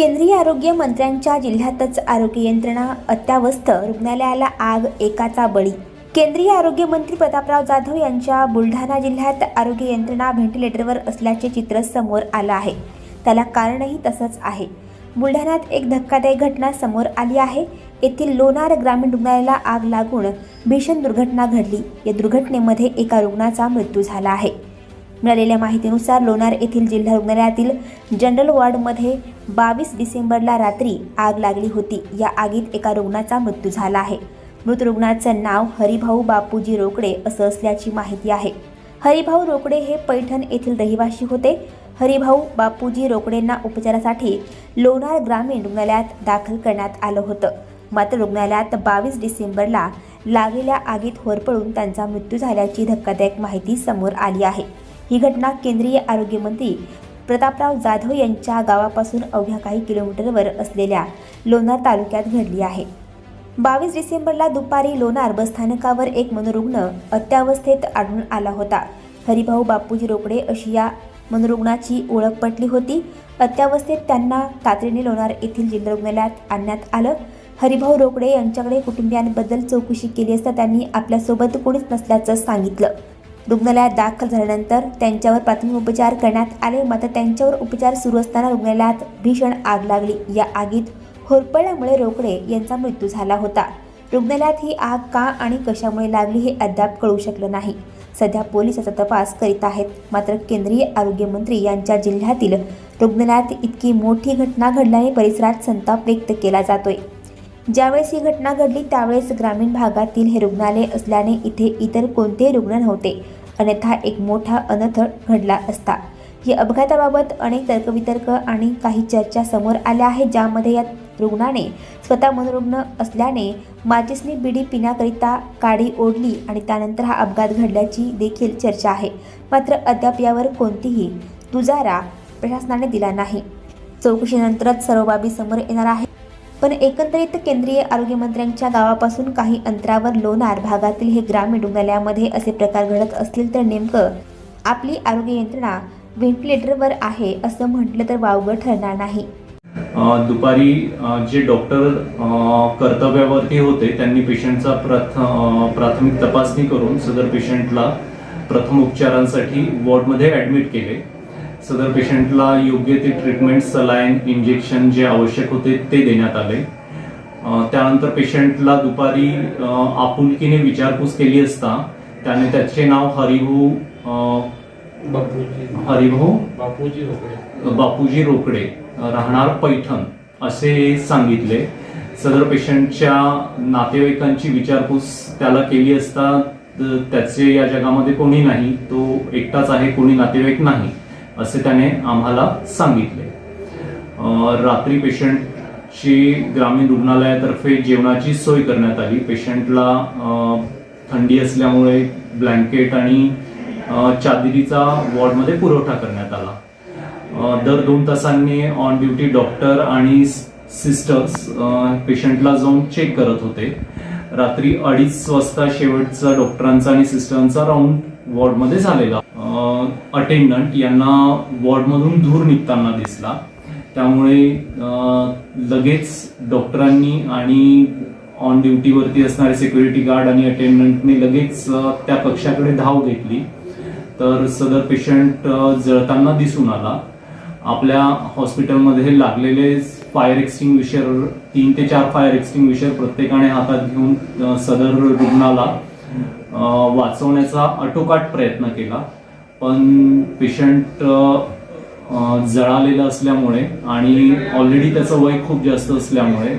केंद्रीय आरोग्य मंत्र्यांच्या जिल्ह्यातच आरोग्य यंत्रणा अत्यावस्थ. रुग्णालयाला आग एकाचा बळी. केंद्रीय आरोग्य मंत्री प्रतापराव जाधव यांच्या बुलढाणा जिल्ह्यात आरोग्य यंत्रणा व्हेंटिलेटरवर असल्याचे चित्र समोर आलं आहे. त्याला कारणही तसंच आहे. बुलढाण्यात एक धक्कादायक घटना समोर आली आहे. येथील लोणार ग्रामीण रुग्णालयाला आग लागून भीषण दुर्घटना घडली. या दुर्घटनेमध्ये एका रुग्णाचा मृत्यू झाला आहे. मिळालेल्या माहितीनुसार लोणार येथील जिल्हा रुग्णालयातील जनरल वॉर्डमध्ये बावीस डिसेंबरला रात्री आग लागली होती. या आगीत एका रुग्णाचा मृत्यू झाला आहे. मृत रुग्णाचं नाव हरिभाऊ बापूजी रोकडे असं असल्याची माहिती आहे. हरिभाऊ रोकडे हे पैठण येथील रहिवासी होते. हरिभाऊ बापूजी रोकडेंना उपचारासाठी लोणार ग्रामीण रुग्णालयात दाखल करण्यात आलं होतं. मात्र रुग्णालयात बावीस डिसेंबरला लागलेल्या आगीत होरपळून त्यांचा मृत्यू झाल्याची धक्कादायक माहिती समोर आली आहे. ही घटना केंद्रीय आरोग्यमंत्री प्रतापराव जाधव यांच्या गावापासून अवघ्या काही किलोमीटरवर असलेल्या लोणार तालुक्यात घडली आहे. बावीस डिसेंबरला दुपारी लोणार बसस्थानकावर एक मनोरुग्ण अत्यावस्थेत आढळून आला होता. हरिभाऊ बापूजी रोकडे अशी या मनोरुग्णाची ओळख पटली होती. अत्यावस्थेत त्यांना तातडीने लोणार येथील जिल्हा रुग्णालयात आणण्यात आलं. हरिभाऊ रोकडे यांच्याकडे कुटुंबियांबद्दल चौकशी केली असता त्यांनी आपल्यासोबत कोणीच नसल्याचं सांगितलं. रुग्णालयात दाखल झाल्यानंतर त्यांच्यावर प्राथमिक उपचार करण्यात आले. मात्र त्यांच्यावर उपचार सुरू असताना रुग्णालयात भीषण आग लागली. या आगीत होरपळल्यामुळे रोकडे यांचा मृत्यू झाला होता. रुग्णालयात ही आग का आणि कशामुळे लागली हे अद्याप कळू शकलं नाही. सध्या पोलीस याचा तपास करीत आहेत. मात्र केंद्रीय आरोग्यमंत्री यांच्या जिल्ह्यातील रुग्णालयात इतकी मोठी घटना घडल्याने परिसरात संताप व्यक्त केला जातोय. ज्यावेळेस ही घटना घडली त्यावेळेस ग्रामीण भागातील हे रुग्णालय असल्याने इथे इतर कोणतेही रुग्ण नव्हते. अन्यथा एक मोठा अनर्थ घडला असता. या अपघाताबाबत अनेक तर्कवितर्क आणि काही चर्चा समोर आल्या आहेत ज्यामध्ये या रुग्णाने स्वतः मनोरुग्ण असल्याने माचिसने बिडी पिण्याकरिता काडी ओढली आणि त्यानंतर हा अपघात घडल्याची देखील चर्चा आहे. मात्र अद्याप यावर कोणतीही दुजारा प्रशासनाने दिला नाही. चौकशीनंतरच सर्व बाबी समोर येणार आहे पण एकंदरीत केंद्रीय आरोग्यमंत्र्यांच्या गावापासून काही अंतरावर लोणार भागातील हे ग्रामीण रुग्णालयामध्ये असे प्रकार घडत असतील तर नेमकं आपली आरोग्य यंत्रणा व्हेंटिलेटरवर आहे असं म्हटलं तर वावगं ठरणार नाही. दुपारी जे डॉक्टर कर्तव्यावरती होते त्यांनी पेशंटचा प्रथ प्राथमिक तपासणी करून सदर पेशंटला प्रथम उपचारांसाठी वॉर्डमध्ये ॲडमिट केले. सदर पेशंटला योग्य ते ट्रीटमेंट सलाईन इंजेक्शन जे आवश्यक होते ते देण्यात आले. त्यानंतर पेशंटला दुपारी आपुलकीने विचारपूस केली असता त्याने त्याचे नाव हरिभाऊ हरिभाऊ? बापूजी रोकडे. बापूजी रोकडे राहणार पैठण असे सांगितले. सदर पेशंटच्या नातेवाईकांची विचारपूस त्याला केली असता त्याचे या जगामध्ये कोणी नाही तो एकटाच आहे कोणी नातेवाईक नाही. असे त्याने आम्हाला सांगितले. रात्री पेशंटची ग्रामीण रुग्णालयातर्फे जेवणाची सोय करण्यात आली. पेशंटला थंडी असल्यामुळे ब्लँकेट आणि चादरीचा वॉर्डमध्ये पुरवठा करण्यात आला. दर दोन तासांनी ऑन ड्युटी डॉक्टर आणि सिस्टर्स पेशंटला जाऊन चेक करत होते. रात्री अडीच वाजता शेवटचा डॉक्टरांचा आणि सिस्टरांचा राऊंड वॉर्डमध्ये झालेला. अटेंडंट यांना वॉर्डमधून धूर निघताना दिसला. त्यामुळे लगेच डॉक्टरांनी आणि ऑन ड्युटीवरती असणारे सिक्युरिटी गार्ड आणि अटेंडंटने लगेच त्या कक्षाकडे धाव घेतली. तर सदर पेशंट जळताना दिसून आला. आपल्या हॉस्पिटलमध्ये लागलेले फायर एक्सटिंग्विशर तीन ते चार फायर एक्सटिंग्विशर प्रत्येकाने हातात घेऊन सदर रुग्णाला वाचवण्याचा आटोकाट प्रयत्न केला. पण पेशंट जळालेलं असल्यामुळे आणि ऑलरेडी त्याचं वय खूप जास्त असल्यामुळे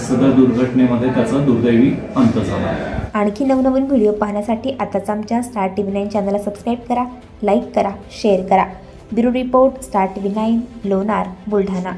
सदर दुर्घटनेमध्ये त्याचा दुर्दैवी अंत झाला. आणखी नवनवीन व्हिडिओ पाहण्यासाठी आताच आमच्या स्टार टी व्ही नाईन चॅनलला सबस्क्राईब करा लाईक करा शेअर करा. Bureau report star T V nine Lonar Buldhana.